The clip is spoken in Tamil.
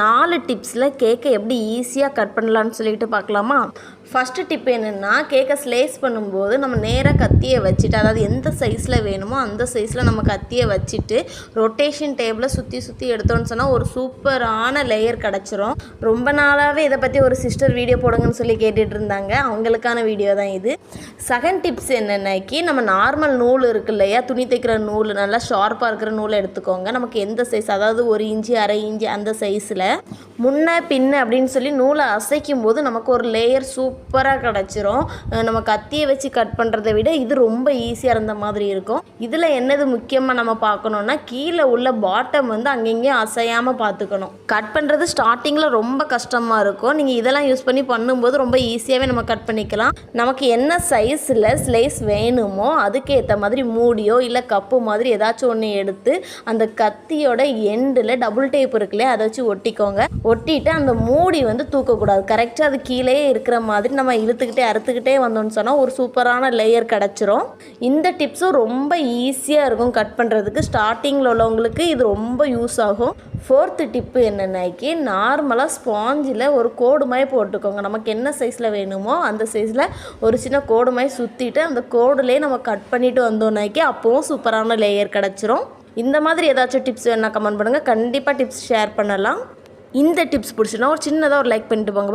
நாலு டிப்ஸில் கேக்கை எப்படி ஈஸியாக கட் பண்ணலான்னு சொல்லிட்டு பார்க்கலாமா? ஃபஸ்ட்டு டிப் என்னென்னா கேக்கை ஸ்லேஸ் பண்ணும்போது நம்ம நேராக கத்தியை வச்சுட்டு அதாவது எந்த சைஸில் வேணுமோ அந்த சைஸில் நம்ம கத்தியை வச்சுட்டு ரொட்டேஷன் டேபிளை சுற்றி சுற்றி எடுத்தோன்னு சொன்னால் ஒரு சூப்பரான லேயர் கிடச்சிரும். ரொம்ப நாளாகவே இதை பற்றி ஒரு சிஸ்டர் வீடியோ போடுங்கன்னு சொல்லி கேட்டுட்டு இருந்தாங்க. அவங்களுக்கான வீடியோ தான் இது. செகண்ட் டிப்ஸ் என்னென்னாக்கி நம்ம நார்மல் நூல் இருக்கு இல்லையா? துணி தைக்கிற நூல் நல்லா ஷார்ப்பாக இருக்கிற நூலை எடுத்துக்கோங்க. நமக்கு எந்த சைஸ் அதாவது ஒரு இன்ச்சு அரை இன்ச்சு அந்த சைஸ் பீஸில் முன்ன பின்ன அப்படின்னு சொல்லி நூலை அசைக்கும் போது நமக்கு ஒரு லேயர் சூப்பராக கிடச்சிரும். நம்ம கத்தியை வச்சு கட் பண்ணுறதை விட இது ரொம்ப ஈஸியாக இருந்த மாதிரி இருக்கும். இதில் என்னது முக்கியமாக நம்ம பார்க்கணுன்னா கீழே உள்ள பாட்டம் வந்து அங்கங்கேயும் அசையாமல் பார்த்துக்கணும். கட் பண்ணுறது ஸ்டார்டிங்கில் ரொம்ப கஷ்டமாக இருக்கும். நீங்கள் இதெல்லாம் யூஸ் பண்ணி பண்ணும்போது ரொம்ப ஈஸியாகவே நம்ம கட் பண்ணிக்கலாம். நமக்கு என்ன சைஸில் ஸ்லைஸ் வேணுமோ அதுக்கேற்ற மாதிரி மூடியோ இல்லை கப்பு மாதிரி ஏதாச்சும் ஒன்று எடுத்து அந்த கத்தியோட எண்டில் டபுள் டேப் இருக்குல்லையே அதை வச்சு ஒட்டிக்கோங்க. ஒட்டிட்டு அந்த மூடி வந்து தூக்கக்கூடாது. கரெக்டாக அது கீழே இருக்கிற மாதிரி நம்ம இழுத்துக்கிட்டே அறுத்துக்கிட்டே வந்தோம்னு சொன்னால் ஒரு சூப்பரான லேயர் கிடச்சிரும். இந்த டிப்ஸும் ரொம்ப ஈஸியாக இருக்கும் கட் பண்ணுறதுக்கு ஸ்டார்டிங்கில் உள்ளவங்களுக்கு இது ரொம்ப யூஸ் ஆகும். ஃபோர்த்து டிப்பு என்னென்னாக்கி நார்மலாக ஸ்பாஞ்சில் ஒரு கோடு மாதிரி போட்டுக்கோங்க. நமக்கு என்ன சைஸில் வேணுமோ அந்த சைஸில் ஒரு சின்ன கோடு மாதிரி சுற்றிட்டு அந்த கோடுலேயே நம்ம கட் பண்ணிட்டு வந்தோம்னாக்கி அப்போவும் சூப்பரான லேயர் கிடச்சிரும். இந்த மாதிரி ஏதாச்சும் டிப்ஸ் வேணால் கமெண்ட் பண்ணுங்கள் கண்டிப்பாக டிப்ஸ் ஷேர் பண்ணலாம். இந்த டிப்ஸ் பிடிச்சுன்னா ஒரு சின்னதாக ஒரு லைக் பண்ணிட்டு போங்க.